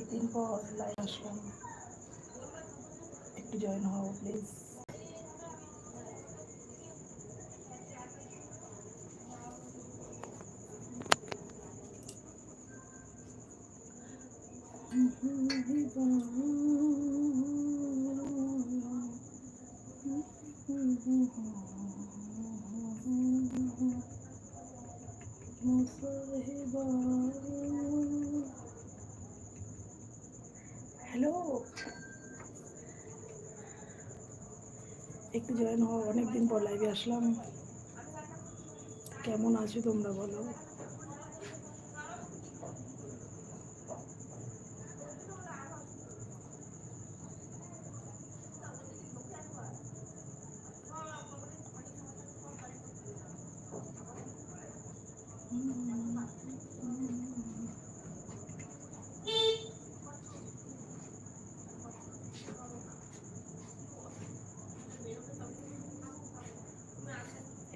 অনেকদিন পর লাইভ আসলাম একটু জয়েন হও প্লিজ হ্যালো একটু জয়েন হওয়া অনেকদিন পর লাইভে আসলাম। কেমন আছো তোমরা বলো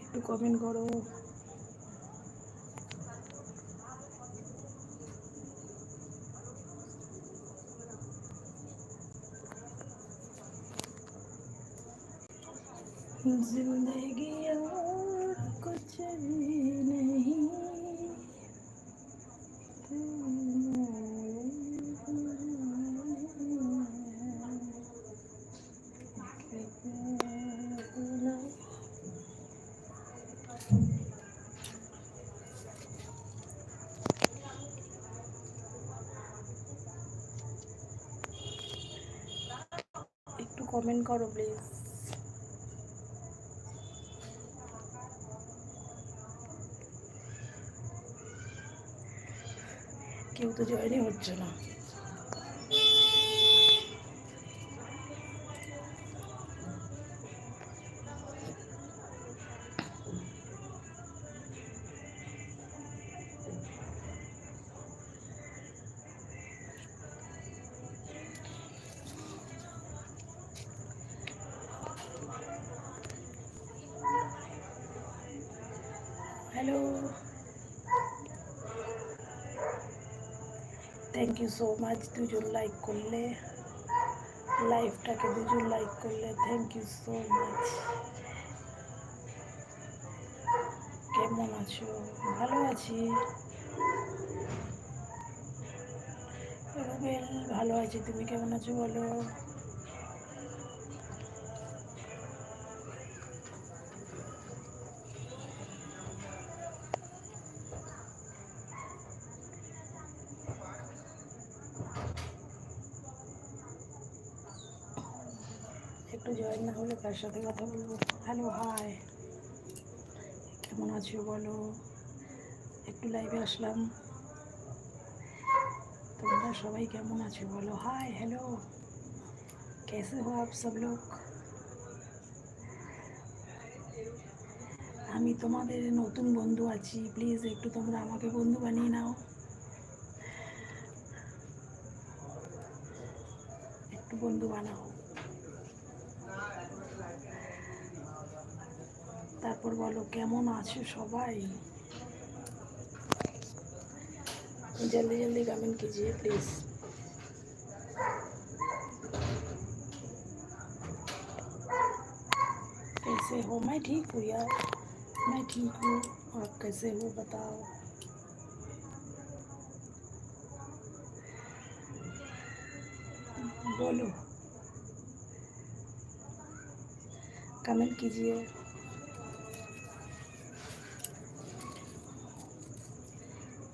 একটু কমেন্ট করো जिंदगी और कुछ भी কমেন্ট করো প্লিজ। কেউ তো জয়েনই হচ্ছে না। থ্যাংক ইউ সো মাচ দুজন লাইক করলে লাইফটাকে দুজন লাইক করলে থ্যাংক ইউ সো মাচ কেমন আছো? ভালো আছি। ভালো আছি, তুমি কেমন আছো বলো একটু জয়েন না হলে কার সাথে কথা বলবো হ্যালো হাই কেমন আছো বলো একটু লাইভে আসলাম তোমরা সবাই কেমন আছো বলো হাই হ্যালো कैसे हो आप सब लोग আমি তোমাদের নতুন বন্ধু আছি প্লিজ একটু তোমরা আমাকে বন্ধু বানিয়ে নাও একটু বন্ধু বানাও তারপর বলো কেমন আছো সবাই जल्दी जल्दी कमेंट कीजिए प्लीज़ कैसे हो मैं ठीक हूँ यार मैं ठीक हूँ आप कैसे हो बताओ बोलो कमेंट कीजिए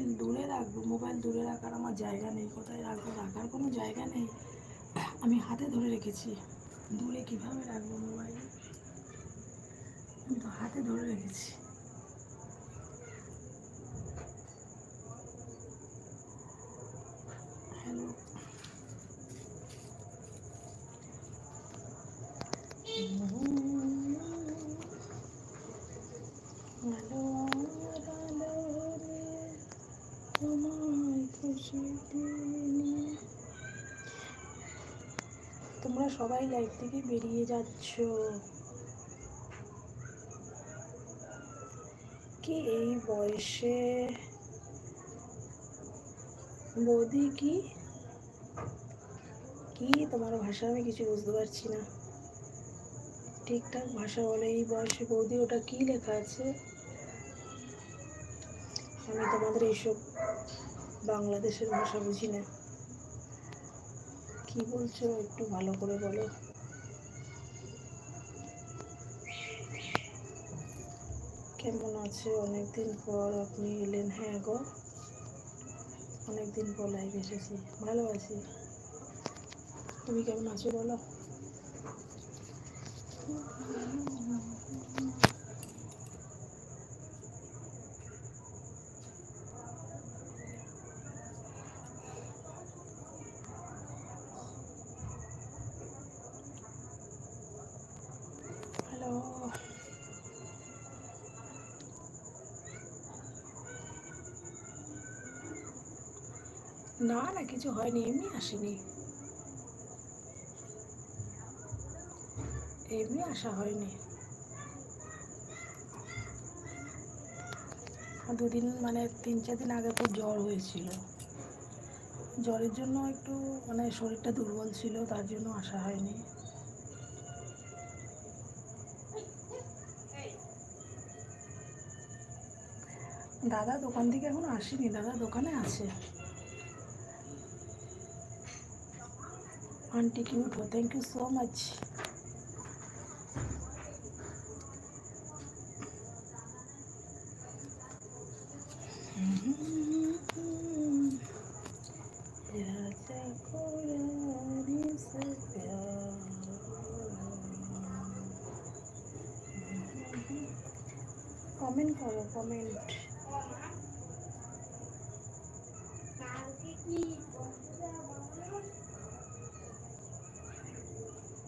Mobile দূরে রাখব, মোবাইল দূরে রাখার আমার জায়গা নেই, কোথায় রাখব, রাখার কোনো জায়গা নেই। আমি হাতে ধরে রেখেছি। দূরে কীভাবে রাখব মোবাইল? আমি তো হাতে ধরে রেখেছি। হ্যালো সবাই লাইফ থেকে বেরিয়ে যাচ্ছ। কি এই বয়সে? বৌদি, কি? কি তোমার ভাষা আমি কিছু বুঝতে পারছি না। ঠিকঠাক ভাষা বলে এই বয়সে বৌদি, ওটা কি লেখা আছে? আমি তোমাদের এইসব বাংলাদেশের ভাষা বুঝি না। কি বলছো? একটু ভালো করে বলো। কেমন আছে? অনেকদিন পর আপনি এলেন। হ্যাঁ গো, অনেকদিন পর লাইভ এসেছি। ভালো আছি। তুমি কেমন আছো বলো হ্যালো না না, কিছু হয়নি, এমনি আসেনি। এমনি আসা হয়নি। দুদিন মানে তিন, চার দিন আগে খুব জ্বর হয়েছিল। জ্বরের জন্য একটু মানে শরীরটা দুর্বল ছিল, তার জন্য আসা হয়নি। দাদা দোকান থেকে এখনও আসেনি, দাদা দোকানে আছে। আন্টি কিউট হো থ্যাংক ইউ সো মাচ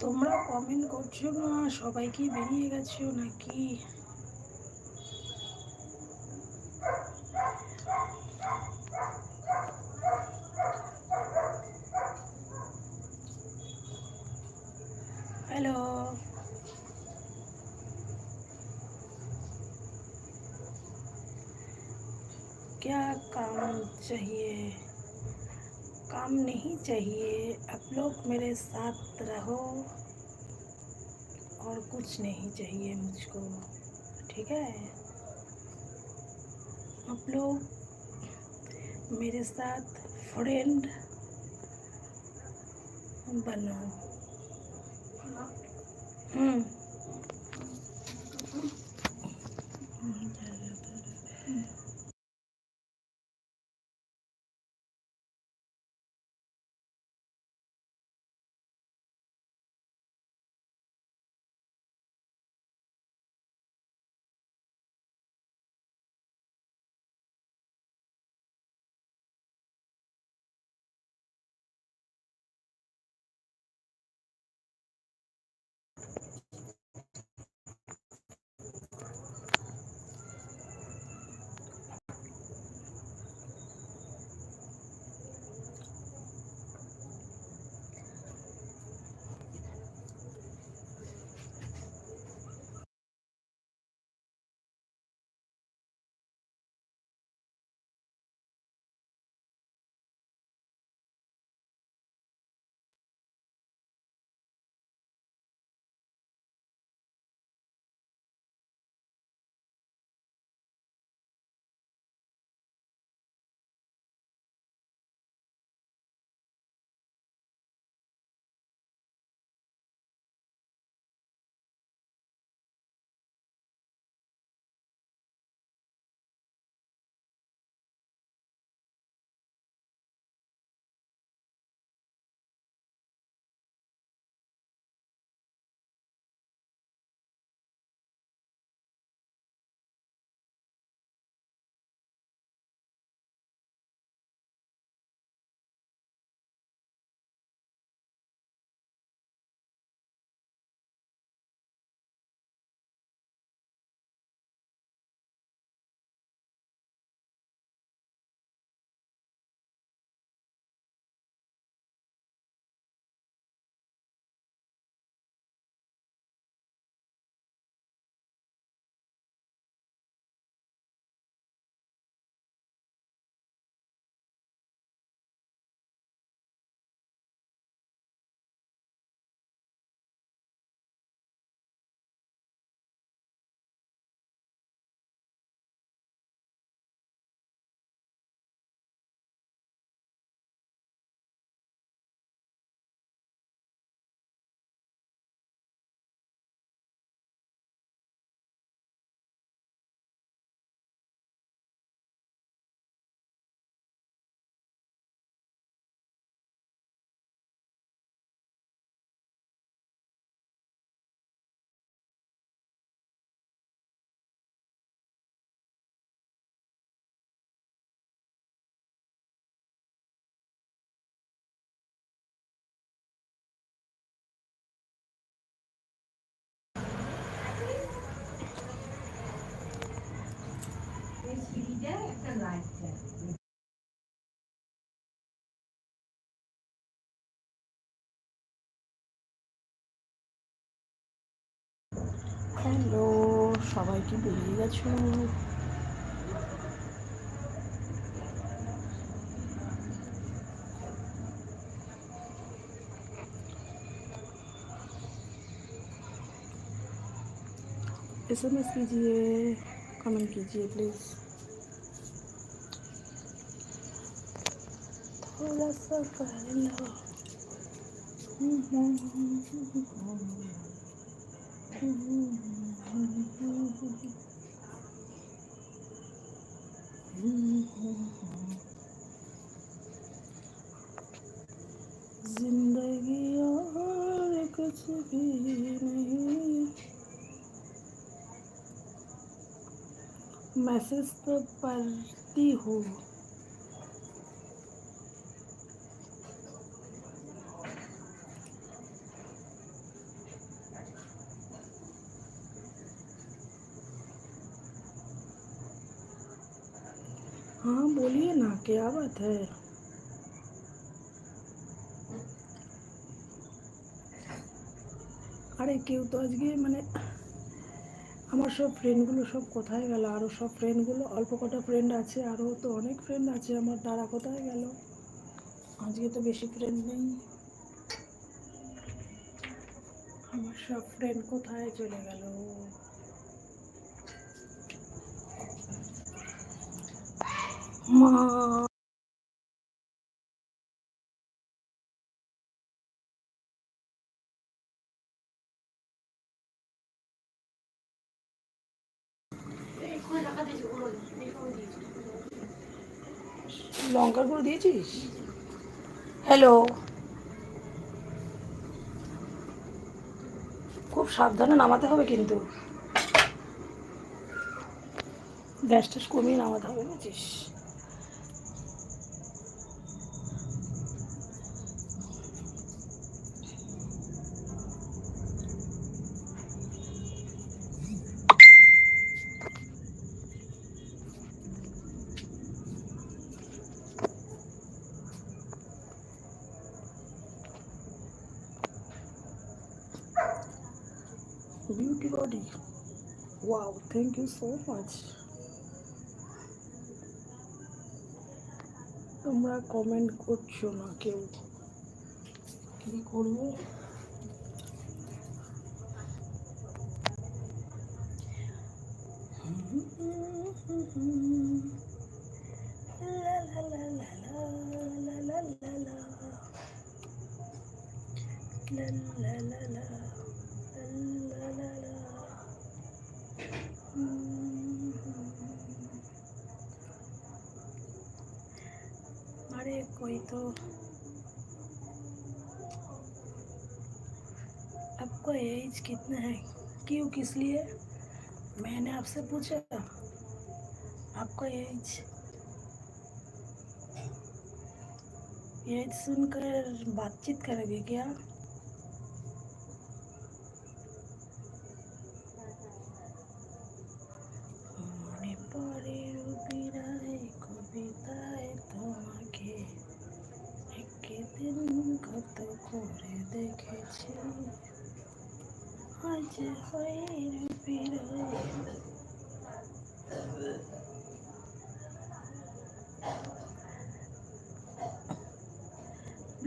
তোমরা কমেন্ট করছ না? সবাই কি বেরিয়ে গেছো নাকি? चाहिए। काम नहीं चाहिए। आप लोग मेरे साथ रहो और कुछ नहीं चाहिए मुझको। ठीक है? आप लोग मेरे साथ फ्रेंड बनो। हम्म।, हम्म। হ্যালো সবাই কি বেরিয়ে গেছো एस एम एस कीजिए कमेंट कीजिए प्लीज़ थोड़ा सा कर लो ज़िंदगी और कुछ भी नहीं। मैसेज तो पढ़ती हूँ। हाँ बोलिए ना क्या बात है আরে কেউ তো আজকে মানে আমার সব ফ্রেন্ডগুলো সব কোথায় গেল আরও সব ফ্রেন্ডগুলো অল্প কটা ফ্রেন্ড আছে আরও তো অনেক ফ্রেন্ড আছে আমার তারা কোথায় গেল আজকে তো বেশি ফ্রেন্ড নেই আমার সব ফ্রেন্ড কোথায় চলে গেল লঙ্কার গুঁড়ো দিয়েছিস? হ্যালো খুব সাবধানে নামাতে হবে কিন্তু। গ্যাস ট্যাস কমিয়ে নামাতে হবে, বুঝছিস? Beauty body wow thank you so much তোমরা কমেন্ট করছ না কেউ? কি করব? अरे कोई तो। आपको एज कितना है? क्यों, किस लिए? मैंने आपसे पूछा। आपका एज एज सुनकर बातचीत करोगे क्या?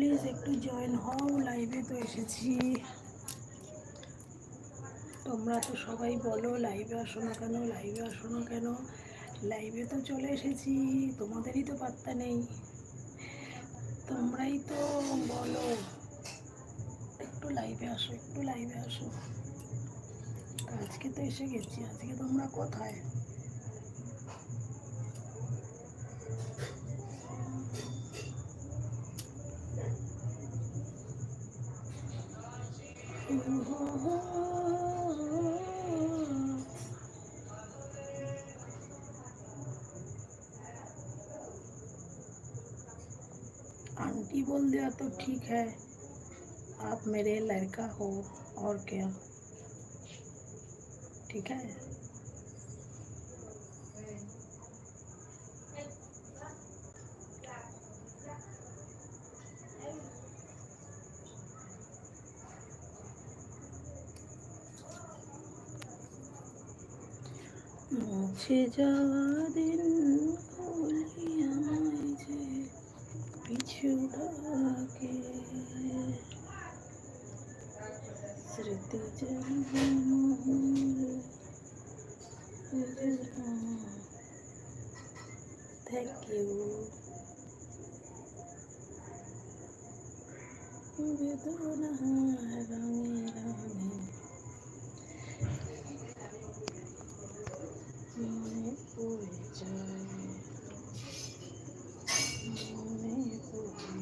প্লিজ একটু জয়েন হও লাইভে তো এসেছি। তোমরা তো সবাই বলো লাইভে আসো না কেন লাইভে আসো না কেন? লাইভে তো চলে এসেছি, তোমাদেরই তো পাত্তা নেই। তোমরাই তো বলো, একটু লাইভে আসো, একটু লাইভে আসো। আজকে তো এসে গেছি, আজকে তোমরা কোথায়? आंटी बोल दिया तो ठीक है। आप मेरे लड़का हो और क्या। ठीक है? मुझे जवा दे ডাকে স্মৃতি থ্যাংক ইউ বেদনা রঙে রঙে মনে পড়ে যায় মনে পড়ে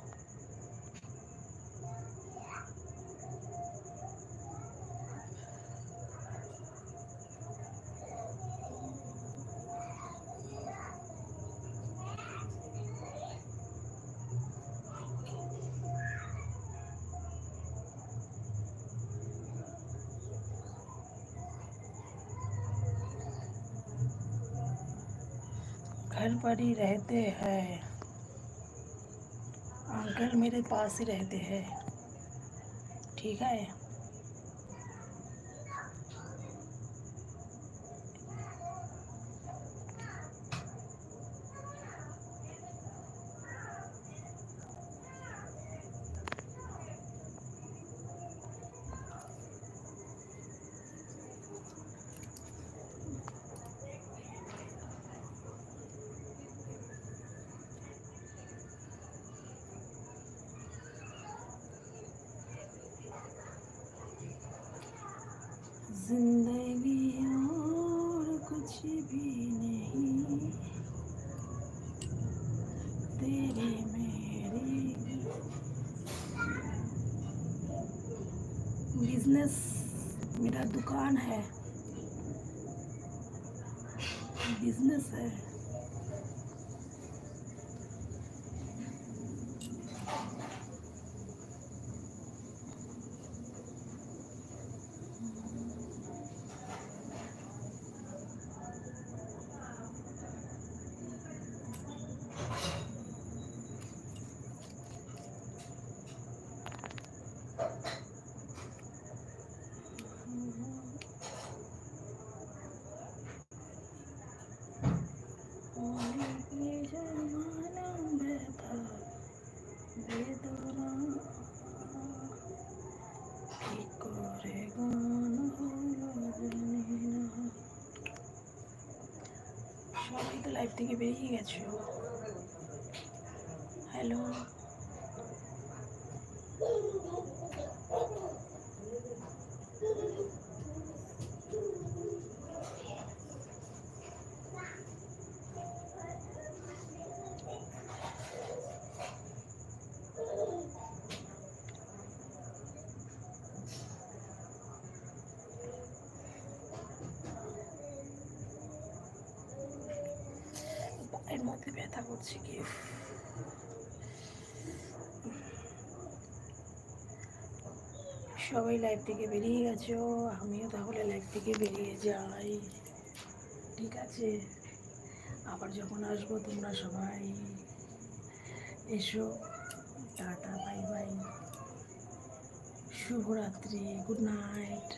घर पर ही रहते हैं। अंकल मेरे पास ही रहते हैं। ठीक है? ज़िंदगी और कुछ भी नहीं। तेरे मेरे बिज़नेस मेरा दुकान है। बिज़नेस है। লাইফ থেকে বেরিয়ে গেছো? করছে কি? সবাই লাইফ থেকে বেরিয়ে গেছো, আমিও তাহলে লাইফ থেকে বেরিয়ে যাই। ঠিক আছে? আবার যখন আসব তোমরা সবাই এসো। টাটা বাই বাই শুভরাত্রি গুড নাইট